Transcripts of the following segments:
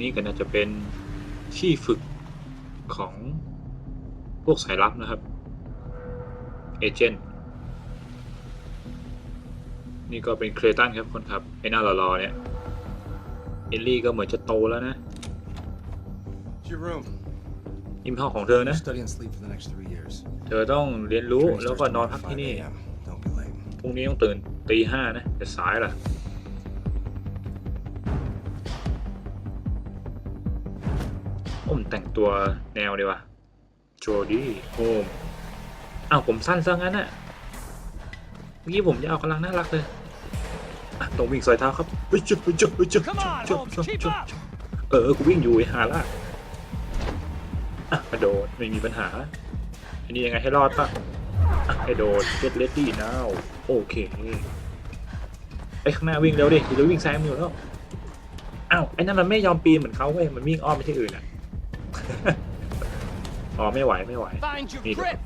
นี้ก็น่าจะเป็นที่ฝึกของพวกสายลับนะครับ เอเจนต์ นี่ก็เป็นเคลตันครับคนขับไอ้หน้าหล่อๆเนี่ย เอลลี่ก็เหมือนจะโตแล้วนะ It's your room. นี่เป็นห้องของเธอนะ Study and sleep for the next three years. เธอต้องเรียนรู้ Training แล้ว starts ก็นอน tomorrow พัก at ที่นี่5 a.m. Don't be late. พรุ่งนี้ต้องตื่นตีห้านะจะสายล่ะ โอ้มนแต่งตัวแนวดีว่ะโจดี้โฮมอ้าวผมสั้นซะงั้นน่ะเมื่อกี้ผมยาวกำลังน่ารักเลยอะต้องวิ่งซอยเท้าครับเฮ้ยจุ๊บเฮ้ยจุ๊บเฮ้ยจุ๊บ Come on, จุ๊บ Holmes, จุ๊บ keep จุ๊บ up. เออกูวิ่งอยู่ไอ้หาล่ะอะกระโดดไม่มีปัญหา อันนี้ยังไงให้รอดปะอะให้โดด get ready now โอเคไอ้ข้างหน้าวิ่งเร็วดิเดี๋ยววิ่งแซงอยู่แล้วอ้าวไอ้นั่นมันไม่ยอมปีนเหมือนเขาเว้ยมันวิ่งอ้อมไปที่อื่นอะ อ๋อไม่ไหวไม่ไหว Find your Need it. grip.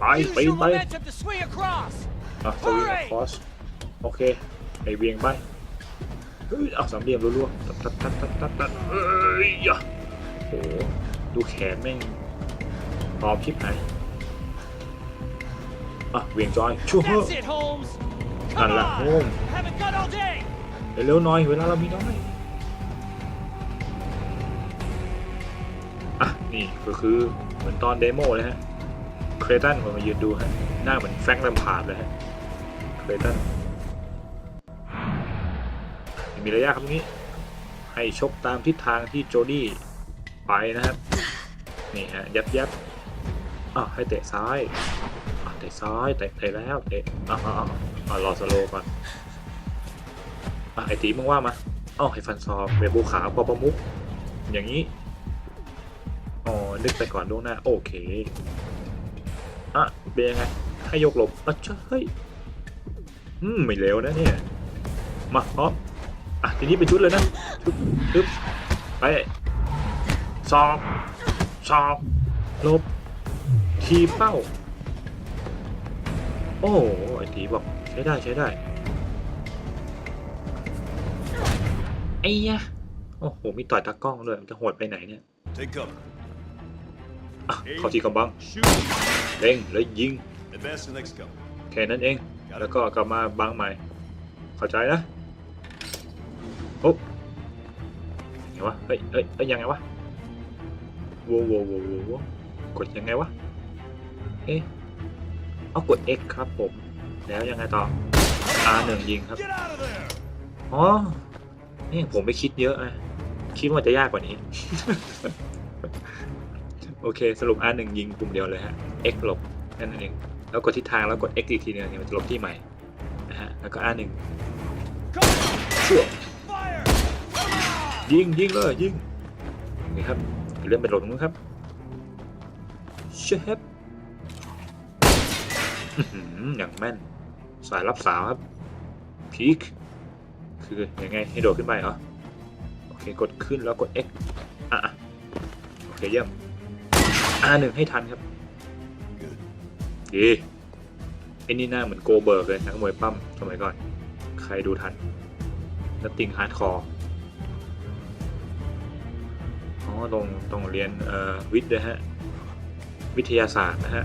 ไป Use ปีน your ไป momentum to swing across. อะสวิงคอสโอเคไอเวียงไปเฮ้ยเอาสามเหลี่ยมรัวๆตัดตัดตัดตัดตัดตัดเอ้ยอะโอ้โหดูแขนแม่งพร้อมชิบหายอะเวียงจอยชั่วเฮ้ That's it, Holmes. นั่น Come ละโฮ on. ม Haven't got all day. เร็วๆหน่อยเวลาเรามีน้อย นี่ก็คือเหมือนตอนเดโมเลยฮะ เครตันผมมายืนดูฮะ หน้าเหมือนแฟงลมพาดเลยฮะ เครตัน มีระยะครับตรงนี้ ให้ชกตามทิศทางที่โจดี้ไปนะครับ นี่ฮะ ยับยับอะให้เตะซ้ายอะเตะซ้ายเตะเตะแล้วเตะอะอะอะอะรอสโลก่อนอะไอตีมึงว่ามาอ้าให้ฟันซอมเวบูขาวปอปมุกอย่างนี้ นึกไปก่อนล่วงหน้า โอเคอะเป็นยังไงให้ยกหลบอะเจ้าเฮ้ยอืมไม่เร็วนะเนี่ยมาพร้อมอะทีนี้เป็นชุดเลยนะชุดปึ๊บไปสอบสอบลบทีเป้า โอ้ไอตีบอกใช้ได้ใช้ได้ไอ้ยะโอ้โห มีต่อยตากล้องด้วยมันจะโหดไปไหนเนี่ย Take cover. อะเข้าที่กำบังเล็งแล้วยิง แค่นั้นเอง แล้วก็กลับมาบังใหม่ เข้าใจนะโอ๊บไงวะเฮ้ยเฮ้ยเฮ้ยยังไงวะโว้โวโวโว้โวกดยังไงวะ เอ๊ะเอากด X ครับผม แล้วยังไงต่อ R1 ยิงครับ อ๋อ นี่ผมไม่คิดเยอะนะคิดว่าจะยากกว่านี้ โอเค สรุป R1 ยิงปุ่มเดียวเลยฮะ X หลบนั่นเอง แล้วกดทิศทางแล้วกด X อีกทีนึงเนี่ยมันจะหลบที่ใหม่นะฮะ แล้วก็ R1 ชั่วยิงยิงเลยยิงนี่ครับเลื่อนไปหลงนู้นครับเชฟอื้อหือย่างแม่น สายรับสาวครับ พีค คือยังไง ให้โดดขึ้นไปเหรอ โอเค กดขึ้นแล้วกด X อะอะโอเค เยี่ยม R1 ให้ทันครับ Good. ดีไอ้นี่หน้าเหมือนโกเบิร์กเลยนักมวยปั้มสมัยก่อน ใครดูทันนัตติงฮาร์ดคอร์อ๋อตรงตรงเรียนเอ่อวิทย์นะฮะ วิทยาศาสตร์นะฮะ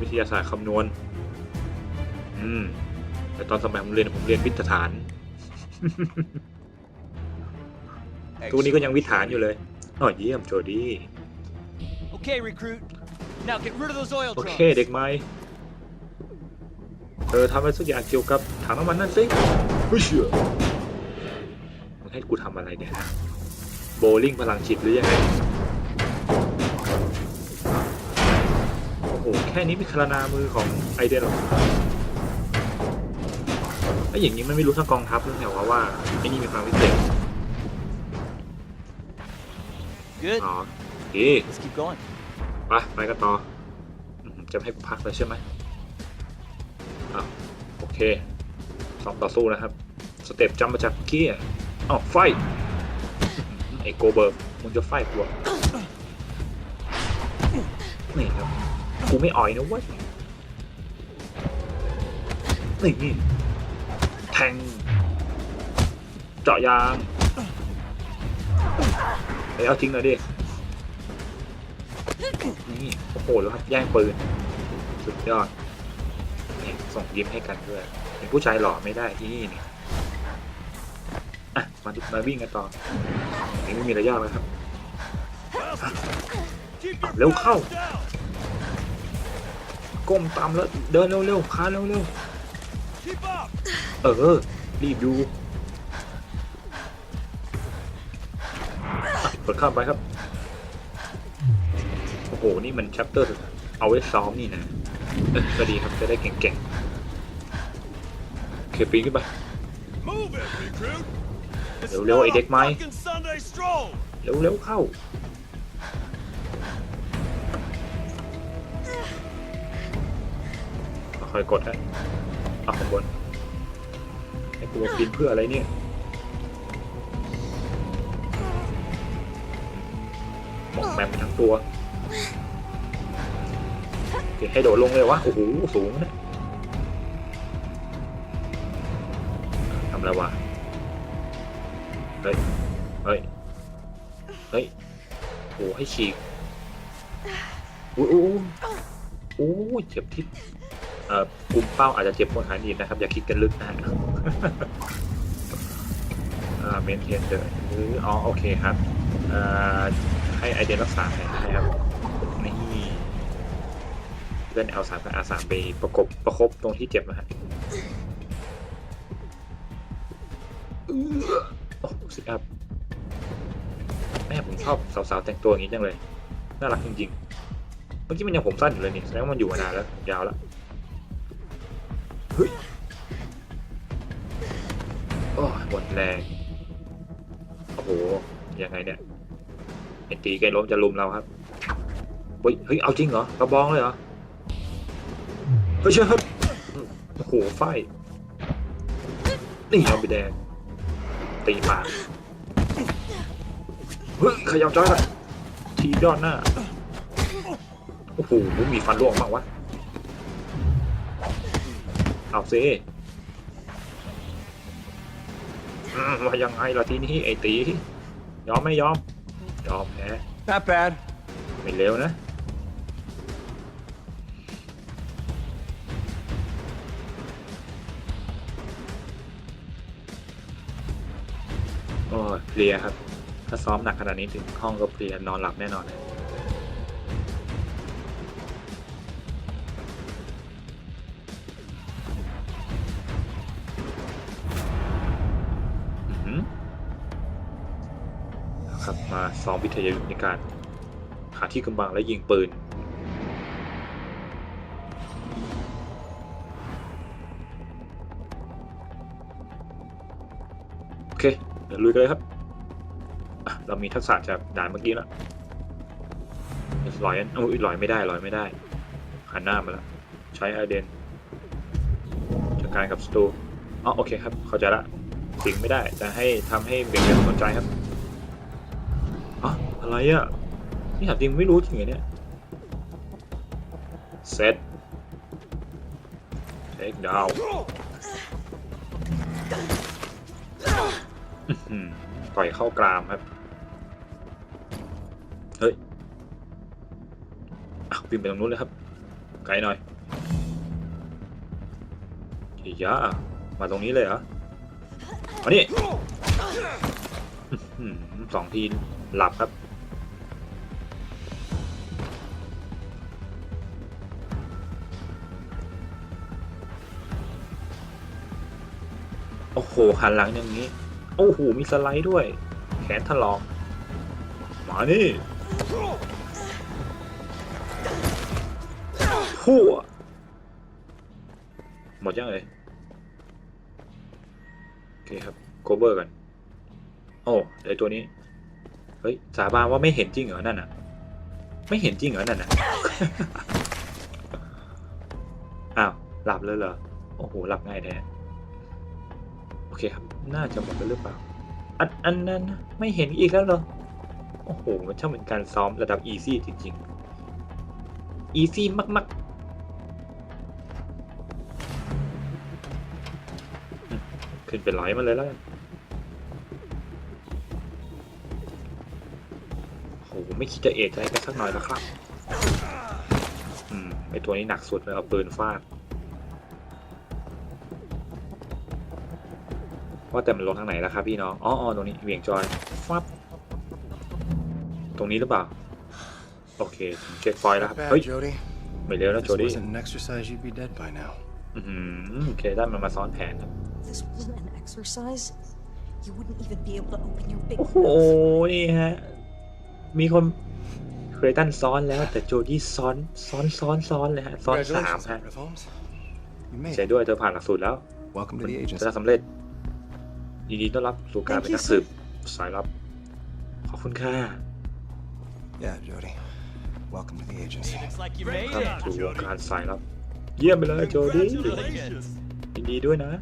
วิทยาศาสตร์คำนวณ อืม แต่ตอนสมัยผมเรียนผมเรียนวิทยาฐานทุกวันนี้ก็ยังวิทย์ฐานอยู่เลยอ๋อเยี่ยมโจดี้ Okay, recruit. Now get rid of those oil โอ drums. เคเด็กใหม่เธอทำอะไรสักอย่างเกี่ยวกับถังน้ำมันนั่นสิไม่เชื่อมึงให้กูทำอะไรเนี่ยฮะโบลิ่งพลังจิตหรือยังไง โอ้โห แค่นี้มีคารนามือของไอเดนหรอไอ้อย่างนี้มันไม่รู้ทั้งกองทัพหรือไงวะว่าไอ้นี่มีความพิเศษ Good. อ๋อโอ เค Let's keep going. ไปไปกันต่ออืมจะไม่ให้กูพักเลยใช่ไหมอะโอเคสองต่อสู้นะครับ สเต็ปจำมาจากเมื่อกี้อะอ้าวไฟท์อื้อหือไอโกเบิร์กมึงจะไฟท์กูเหรอนี่ครับ กูไม่อ่อยนะเว้ยนี่แทง เจาะยางเฮ้ยเอาจริงหน่อยดิ นี่โอ้โหแล้วครับแย่งปืน สุดยอดนี่ส่งยิ้มให้กันด้วยเป็นผู้ชายหล่อไม่ได้ที่นี่นี่อะมาดิมาวิ่งกันต่อยังไม่มีระยะแล้วครับ Keep your Liu fire Khao. down. ก้มตามแล้วเดินเร็วๆคาเร็วๆเออ รีบดูอะกดข้ามไปครับ โอ้โหนี่มัน c h a p t e r เอาไว้ซ้อมนี่นะเออก็ดีครับจะได้เก่งๆโอเคปีนขึ้นไป Move it, recruit. It's Liu, Liu, not ai a đếch máy. fucking Sunday stroll. เร็วๆเข้าค่อยๆกดฮะเอาข้างบนให้กูมาปีนเพื่ออะไรเนี่ยหมอกแมมทั้งตัวโอเค ให้โดดลงเลยวะ โอ้โห สูงนะทำอะไรวะ เฮ้ย เฮ้ย เฮ้ย โอ้ให้ฉีกโอ้โอ้อ้โอ้เจ็บทิศเอ่อกุมเป้าอาจจะเจ็บคนหายดีนะครับ อย่าคิดกันลึกนะฮะอ่าเมนเทนเดอร์หรืออ๋อ โอเคครับอ่าให้ไอเดนรักษาแผลให้ครับ เล่น L 3 กับ R 3 ไปประกบประคบตรงที่เจ็บนะฮะโอ้สิครับแม่ผมชอบสาวๆแต่งตัวอย่างนี้จังเลย น่ารักจริงๆ เมื่อกี้มันยังผมสั้นอยู่เลยนี่แสดงว่ามันอยู่มานานแล้วผมยาวแล้วเฮ้ยโอ้ยหมดแรงโอ้โหยังไงเนี่ยไอตีไกล้มจะลุมเราครับเฮ้ยเฮ้ยเอาจริงเหรอกระบองเลยเหรอ เฮ้ยเชื่อครับโอ้โหไฟนี่เอาไปแดง ตีปากเฮ้ยขยับจอยเลยทียอดหน้า โอ้โหมีฟันร่วงบ้างวะ เอาซิอืมว่ายังไงล่ะทีนี้ไอ้ตี ยอมไม่ยอม ยอมแพ้ Not bad. ไม่เร็วนะ เพลียครับ ถ้าซ้อมหนักขนาดนี้ถึงห้องก็เพลียนอนหลับแน่นอนเลยครับมาซ้อมวิทยายุทธในการหาที่กำบังและยิงปืนโอเค เดี๋ยวลุยกันเลยครับ เรามีทักษะจากด่านเมื่อกี้แล้วลอยอันอุ้ยลอยไม่ได้ลอยไม่ได้หันหน้ามาแล้ว ใช้ไอเดนจัดการกับสตูอ๋อโอเคครับ เข้าใจละสิงไม่ได้แต่ให้ทำให้เบี่ยงเบนสนใจครับอ๋ออะไรอะนี่ถามจริงไม่รู้จริงเหรอเนี่ยเซตเทคดาว ต่อยเข้ากรามครับ เฮ้ยอะวิ่งไปตรงนู้นเลยครับ ไกลหน่อยเฮียะมาตรงนี้เลยเหรอมานี่สองทีหลับครับโอ้โหหันหลังอย่างนี้ โอ้โห มีสไลด์ด้วย แขนถลอก มานี่พั่วหมดยังเลยโอเคครับโคเวอร์กัน โอ้ไอตัวนี้ เฮ้ย สาบานว่าไม่เห็นจริงเหรอ นั่นน่ะ ไม่เห็นจริงเหรอ นั่นน่ะ อ้าว หลับเลยเหรอ โอ้โห หลับง่ายแท้โอเคครับ น่าจะหมดแล้วหรือเปล่า อันอันนั้นไม่เห็นอีกแล้วเหรอ โอ้โห มันช่างเป็นการซ้อมระดับอีซี่จริงๆ อีซี่มากๆ ขึ้นเป็นร้อยมาเลยแล้วกันไม่คิดจะเอะใจกันสักหน่อยนะครับ อืม ไอตัวนี้หนักสุดเลยเอาปืนฟาด ว่าแต่มันลงทางไหนล่ะครับพี่น้องอ๋ออ๋อตรงนี้เหวี่ยงจอยฟับตรงนี้หรือเปล่า โอเคเช็คพอยต์แล้วครับ Not เฮ้ย bad, Jody. ไม่เร็วนะ If โจ this ดี้ wasn't an exercise, you'd be dead by now. อือหือเคได้มันมาซ้อนแผนครับ This wasn't an exercise. You wouldn't even be able to open your big โอ้โห mouth. นี่ฮะ มีคนเคยตันซ้อนแล้วแต่โจดี้ซ้อนซ้อนซ้อนซ้อนเลยฮะ ซ้อนสาม Congratulations, ฮะ Rev Holmes. You made เสีย it. ด้วยเธอผ่านหลักสูตรแล้ว Welcome to มัน the จะ agency. ทำสำเร็จ ยินดีต้อนรับสู่การ Thank เป็น you, นักสืบสายลับ ขอบคุณค่ะ Yeah, Jody. Welcome to the agency. Looks like you Great made ครับ it. สู่วงการสายลับ เยี่ยมไปเลยโจดี้ Congratulations. ยินดีด้วยนะ Uh,